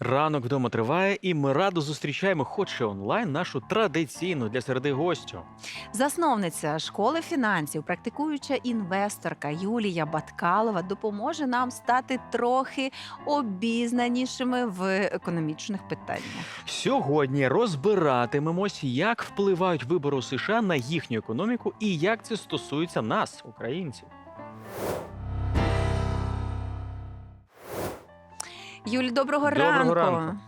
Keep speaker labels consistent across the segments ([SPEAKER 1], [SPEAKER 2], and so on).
[SPEAKER 1] Ранок вдома триває, і ми радо зустрічаємо, хоч і онлайн, нашу традиційну для середи гостю.
[SPEAKER 2] Засновниця школи фінансів, практикуюча інвесторка Юлія Баткалова допоможе нам стати трохи обізнанішими в економічних питаннях.
[SPEAKER 1] Сьогодні розбиратимемось, як впливають вибори у США на їхню економіку і як це стосується нас, українців.
[SPEAKER 2] Юль, доброго,
[SPEAKER 1] Доброго
[SPEAKER 2] ранку.
[SPEAKER 1] ранку.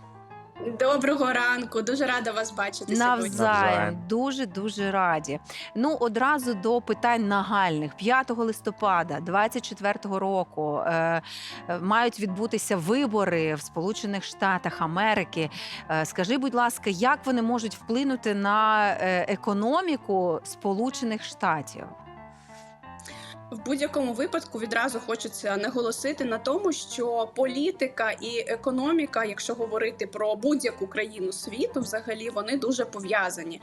[SPEAKER 3] Доброго ранку, дуже рада вас бачити сьогодні.
[SPEAKER 2] Навзаєм дуже дуже раді. Ну одразу до питань нагальних 5 листопада 24 року е, е, мають відбутися вибори в Сполучених Штатах Америки. Е, скажи, будь ласка, як вони можуть вплинути на е, економіку Сполучених Штатів?
[SPEAKER 3] В будь-якому випадку відразу хочеться наголосити на тому, що політика і економіка, якщо говорити про будь-яку країну світу, взагалі вони дуже пов'язані.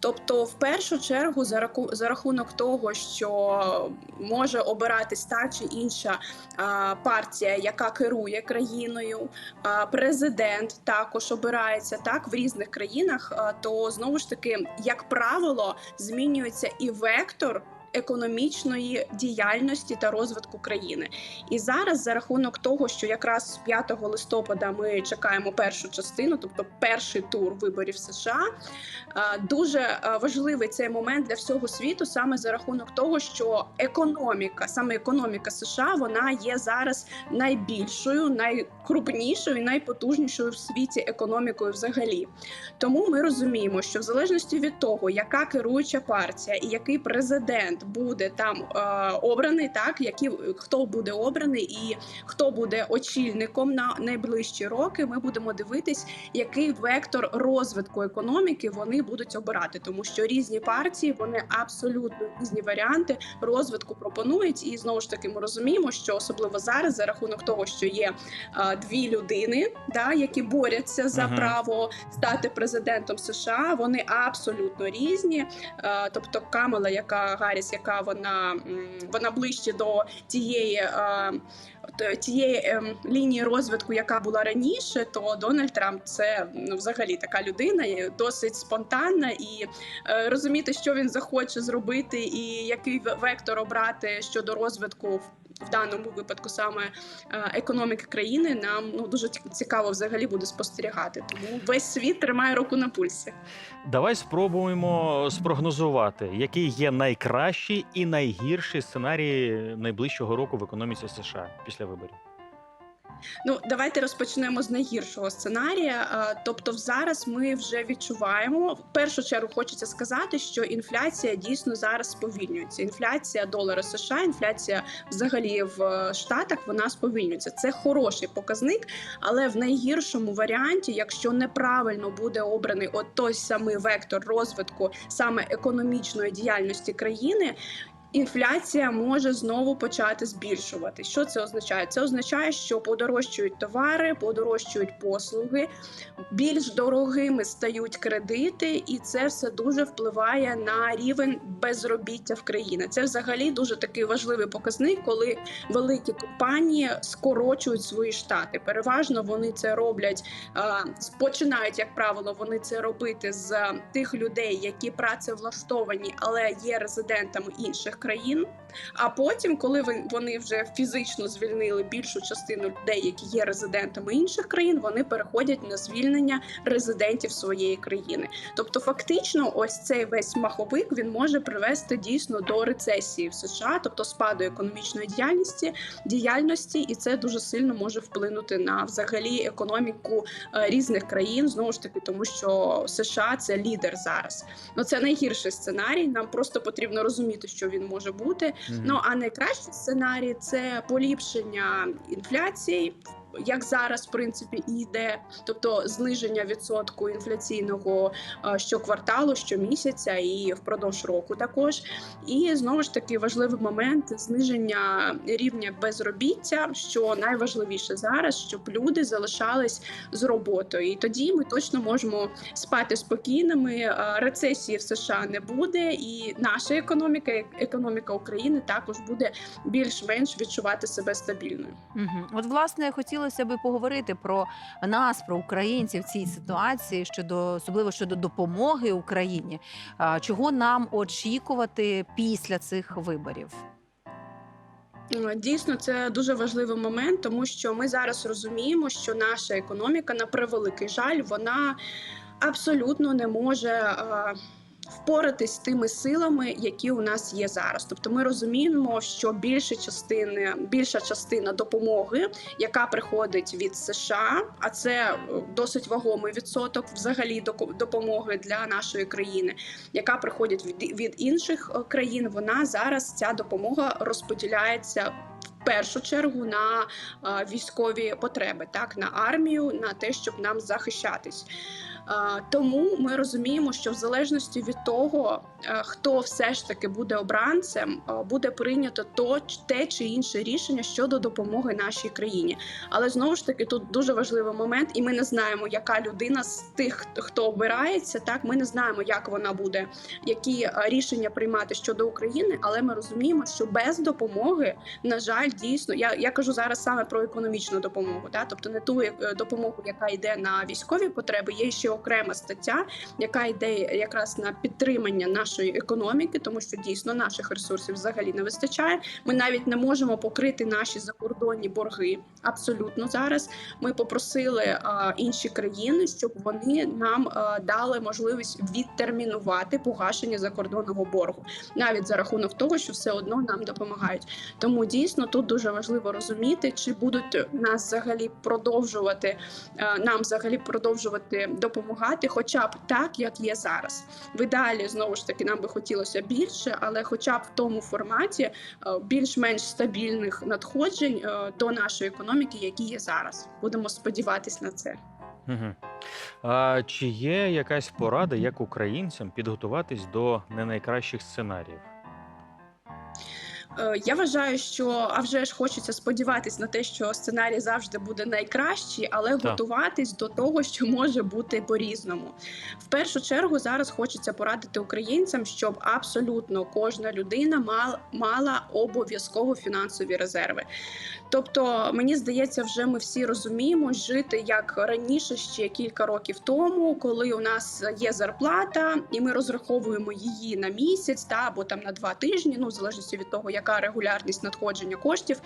[SPEAKER 3] Тобто, в першу чергу, за раку за рахунок того, що може обиратись та чи інша партія, яка керує країною, президент також обирається так в різних країнах, то знову ж таки, як правило, змінюється і вектор економічної діяльності та розвитку країни. І зараз, за рахунок того, що якраз 5 листопада ми чекаємо першу частину, тобто перший тур виборів США, е, дуже е, важливий цей момент для всього світу, саме за рахунок того, що економіка, саме економіка США, вона є зараз найбільшою, найкрупнішою і найпотужнішою в світі економікою взагалі. Тому ми розуміємо, що в залежності від того, яка керуюча партія і який президент буде там е, обраний, так які хто буде обраний і хто буде очільником на найближчі роки, ми будемо дивитись, який вектор розвитку економіки вони будуть обирати, тому що різні партії вони абсолютно різні варіанти розвитку пропонують. І знову ж таки ми розуміємо, що особливо зараз, за рахунок того, що є е, дві людини, да, які борються за
[SPEAKER 1] Мгм.
[SPEAKER 3] право стати президентом США, вони абсолютно різні. Е, тобто Камала, яка Гарріс, яка вона, вона ближче до тієї. е, Тієї ем, лінії розвитку, яка була раніше, то Дональд Трамп це ну, взагалі така людина, е, досить спонтанна, і е, розуміти, що він захоче зробити, і який вектор обрати щодо розвитку в, даному випадку саме е, економіки країни, нам ну дуже цікаво взагалі буде спостерігати. Тому весь світ тримає руку на пульсі.
[SPEAKER 1] Давай спробуємо спрогнозувати, який є найкращий і найгірший сценарій найближчого року в економіці США після виборів.
[SPEAKER 3] Ну, давайте розпочнемо з найгіршого сценарія. Е, Тобто, зараз ми вже відчуваємо. В першу чергу хочеться сказати, що інфляція дійсно зараз сповільнюється. Інфляція долара США, інфляція взагалі в е, Штатах, вона сповільнюється. Це хороший показник, але в найгіршому варіанті, якщо неправильно буде обраний от той самий вектор розвитку саме економічної діяльності країни. Інфляція може знову почати збільшувати. Що це означає? Це означає, що подорожчують товари, подорожчують послуги, більш дорогими стають кредити, і це все дуже впливає на рівень безробіття в країні. Це взагалі дуже такий важливий показник, коли великі компанії скорочують свої штати. Переважно вони це роблять, починають, як правило, вони це робити з тих людей, які працевлаштовані, але є резидентами інших країн. А потім, коли вони вже фізично звільнили більшу частину людей, які є резидентами інших країн, вони переходять на звільнення резидентів своєї країни. Тобто, фактично, ось цей весь маховик він може привести дійсно до рецесії в США, тобто спаду економічної діяльності, діяльності, і це дуже сильно може вплинути на взагалі економіку е, різних країн. Знову ж таки, тому що США це лідер зараз. Ну це найгірший сценарій. Нам просто потрібно розуміти, що він може бути. Ну а найкращий сценарій це поліпшення інфляції. Як зараз, в принципі, і йде, тобто зниження відсотку інфляційного е, щокварталу, щомісяця і впродовж року також. І знову ж таки важливий момент зниження рівня безробіття, що найважливіше зараз, щоб люди залишались з роботою. І тоді ми точно можемо спати спокійними. е, Рецесії в США не буде, і наша економіка, економіка України також буде більш-менш відчувати себе стабільною.
[SPEAKER 2] Угу. От, власне, хотіла хотілося би поговорити про нас, про українців в цій ситуації щодо особливо щодо допомоги Україні. Чого нам очікувати після цих виборів?
[SPEAKER 3] Е, Дійсно, це дуже важливий момент, тому що ми зараз розуміємо, що наша економіка, на превеликий жаль, вона абсолютно не може. Впоратись з тими силами, які у нас є зараз. Тобто ми розуміємо, що більша частина, більша частина допомоги, яка приходить від США, а це е, досить вагомий відсоток взагалі допомоги для нашої країни, яка приходить від, від інших е, країн, вона зараз ця допомога розподіляється. В першу чергу на е, військові потреби, так на армію, на те, щоб нам захищатись. Тому ми розуміємо, що в залежності від того, е, хто все ж таки буде обранцем, е, буде прийнято то те чи інше рішення щодо допомоги нашій країні. Але знову ж таки тут дуже важливий момент, і ми не знаємо, яка людина з тих, хто обирається. Так, ми не знаємо, як вона буде, які е, рішення приймати щодо України. Але ми розуміємо, що без допомоги, на жаль, дійсно, я, я кажу зараз саме про економічну допомогу, да? тобто не ту допомогу, яка йде на військові потреби. Є ще окрема стаття, яка йде якраз на підтримання нашої економіки, тому що дійсно наших ресурсів взагалі не вистачає. Ми навіть не можемо покрити наші закордонні борги. Абсолютно зараз ми попросили а, інші країни, щоб вони нам а, дали можливість відтермінувати погашення закордонного боргу, навіть за рахунок того, що все одно нам допомагають. Тому дійсно тут дуже важливо розуміти, чи будуть нас взагалі продовжувати е, нам взагалі продовжувати допомагати, хоча б так, як є зараз. В ідеалі знову ж таки нам би хотілося більше, але хоча б в тому форматі е, більш-менш стабільних надходжень е, до нашої економіки, які є зараз. Будемо сподіватись на це.
[SPEAKER 1] Угу. А чи є якась порада, як українцям підготуватись до не найкращих сценаріїв?
[SPEAKER 3] Е, Я вважаю, що а вже ж хочеться сподіватись на те, що сценарій завжди буде найкращий, але
[SPEAKER 1] Так.
[SPEAKER 3] готуватись до того, що може бути по-різному. В першу чергу зараз хочеться порадити українцям, щоб абсолютно кожна людина мала, мала обов'язково фінансові резерви. Тобто, мені здається, вже ми всі розуміємо жити як раніше ще кілька років тому, коли у нас є зарплата, і ми розраховуємо її на місяць та або там на два тижні, ну в залежності від того, яка регулярність надходження коштів,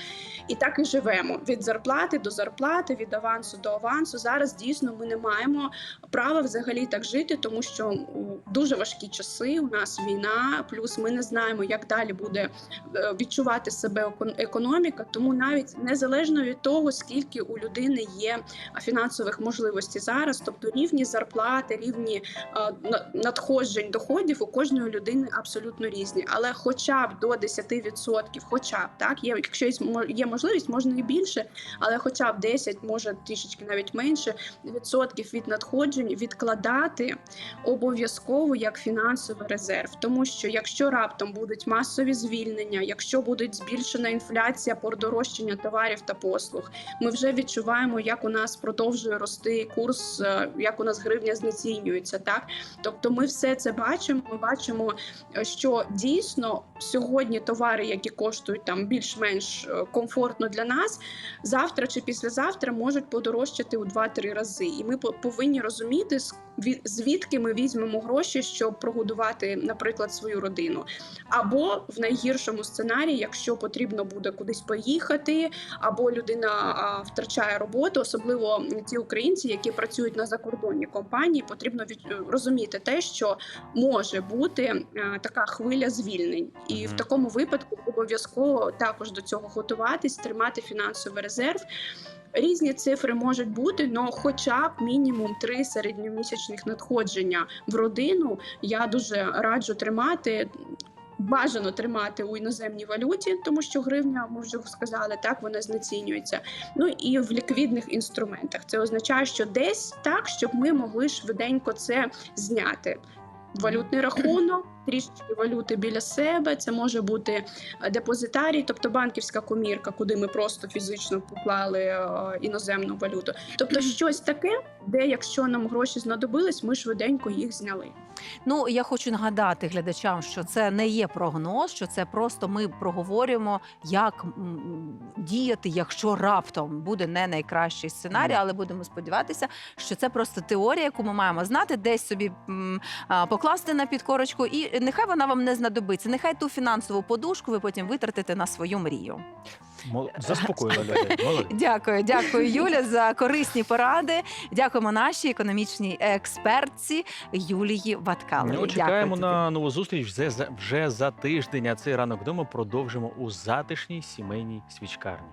[SPEAKER 3] і так і живемо від зарплати до зарплати, від авансу до авансу. Зараз дійсно ми не маємо права взагалі так жити, тому що м, дуже важкі часи. У нас війна, плюс ми не знаємо, як далі буде е, відчувати себе екон- економіка. Тому навіть незалежно від того, скільки у людини є фінансових можливостей зараз, тобто рівні зарплати, рівні е, надходжень доходів у кожної людини абсолютно різні. Але хоча б до 10%, хоча б так, є, якщо є можливість, можна і більше, але хоча б 10, може трішечки навіть менше відсотків від надходжень відкладати обов'язково як фінансовий резерв. Тому що якщо раптом будуть масові звільнення, якщо буде збільшена інфляція, подорожчання товарів та послуг, ми вже відчуваємо, як у нас продовжує рости курс, е, як у нас гривня знецінюється. Так, тобто, ми все це бачимо. Ми бачимо, е, що дійсно сьогодні товари, які коштують там більш-менш е, комфортно для нас, завтра чи післязавтра можуть подорожчати у 2-3 рази. І ми по- повинні розуміти, звідки ми візьмемо гроші, щоб прогодувати, наприклад, свою родину. Або в найгіршому сценарії, якщо потрібно буде кудись поїхати, або людина втрачає роботу, особливо ті українці, які працюють на закордонній компанії, потрібно від розуміти те, що може бути е, така хвиля звільнень, і в такому випадку обов'язково також до цього готуватись, тримати фінансовий резерв. Різні цифри можуть бути, але хоча б мінімум три середньомісячних надходження в родину. Я дуже раджу тримати. Бажано тримати у іноземній валюті, тому що гривня, ми вже сказали, так вона знецінюється. Ну і в ліквідних інструментах. Це означає, що десь так, щоб ми могли швиденько це зняти. Валютний рахунок, трішечки валюти біля себе. Це може бути е, депозитарій, тобто банківська комірка, куди ми просто фізично поклали е, іноземну валюту. Тобто щось таке, де якщо нам гроші знадобились, ми швиденько їх зняли.
[SPEAKER 2] Ну я хочу нагадати глядачам, що це не є прогноз, що це просто ми проговорюємо, як діяти, якщо раптом буде не найкращий сценарій, але будемо сподіватися, що це просто теорія, яку ми маємо знати, десь собі покласти на підкорочку, і нехай вона вам не знадобиться. Нехай ту фінансову подушку ви потім витратите на свою мрію.
[SPEAKER 1] Мол- Заспокоїла людей. Молодець.
[SPEAKER 2] Дякую, дякую, Юля, за корисні поради. Дякуємо нашій економічній експертці Юлії Ваткаловій.
[SPEAKER 1] Ну, чекаємо
[SPEAKER 2] Дякую
[SPEAKER 1] на нову зустріч вже за, вже за тиждень. А цей ранок вдома продовжимо у затишній сімейній свічкарні.